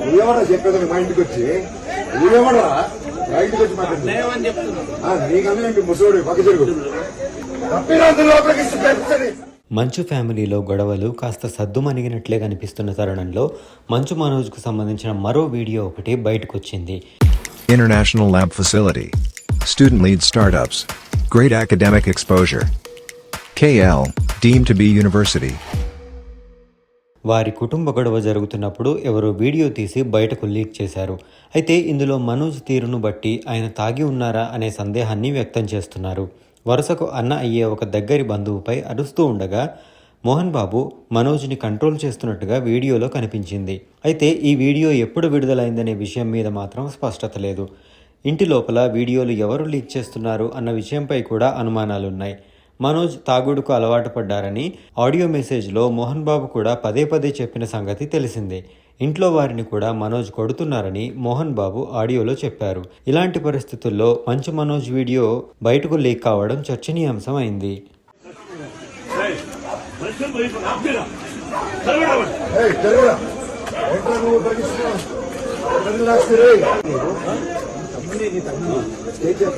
నువ్వేమన్నా చెప్పేది మా ఇంటికి వచ్చి నువ్వేమన్నా మా ఇంటికి వచ్చి మాట్లాడు నీకన్నా ఇంటి ముసోడు పక్క జరుగు లోపలికి పెంచని మంచు ఫ్యామిలీలో గొడవలు కాస్త సద్దుమణిగినట్లే కనిపిస్తున్న తరుణంలో మంచు మనోజ్కు సంబంధించిన మరో వీడియో ఒకటి బయటకొచ్చింది International Lab Facility. Student lead startups. Great academic exposure. KL, deemed to be university. వారి కుటుంబ గొడవ జరుగుతున్నప్పుడు ఎవరో వీడియో తీసి బయటకు లీక్ చేశారు. అయితే ఇందులో మనోజ్ తీరును బట్టి ఆయన తాగి ఉన్నారా అనే సందేహాన్ని వ్యక్తం చేస్తున్నారు. వరుసకు అన్న అయ్యే ఒక దగ్గరి బంధువుపై అరుస్తూ ఉండగా మోహన్ బాబు మనోజ్ని కంట్రోల్ చేస్తున్నట్టుగా వీడియోలో కనిపించింది. అయితే ఈ వీడియో ఎప్పుడు విడుదలైందనే విషయం మీద మాత్రం స్పష్టత లేదు. ఇంటి లోపల వీడియోలు ఎవరు లీక్ చేస్తున్నారు అన్న విషయంపై కూడా అనుమానాలున్నాయి. మనోజ్ తాగుడుకు అలవాటు పడ్డారని ఆడియో మెసేజ్లో మోహన్ బాబు కూడా పదే పదే చెప్పిన సంగతి తెలిసిందే. ఇంట్లో వారిని కూడా మనోజ్ కొడుతున్నారని మోహన్ బాబు ఆడియోలో చెప్పారు. ఇలాంటి పరిస్థితుల్లో మంచు మనోజ్ వీడియో బయటకు లీక్ కావడం చర్చనీయాంశం అయింది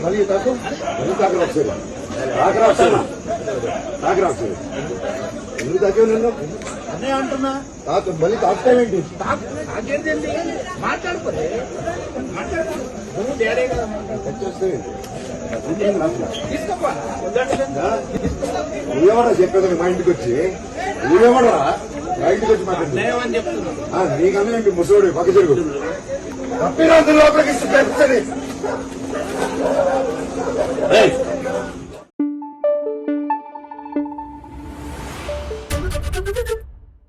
మళ్ళీ తాకు ఎందుకు నిన్ను? అదే అంటున్నా. తాకు మళ్ళీ తాకుతావేంటి నాకేంటండి మాట్లాడుకోలే నువ్వు డాడీ కదా చెప్పేది మా ఇంటికి వచ్చి? నువ్వేమన్నా మా ఇంటికి వచ్చి మాట్లాడు. నేనేమని చెప్తున్నాను ఆ, నీకన్నా ముసోడు పక్క జరుగు లోపలికి పెంచని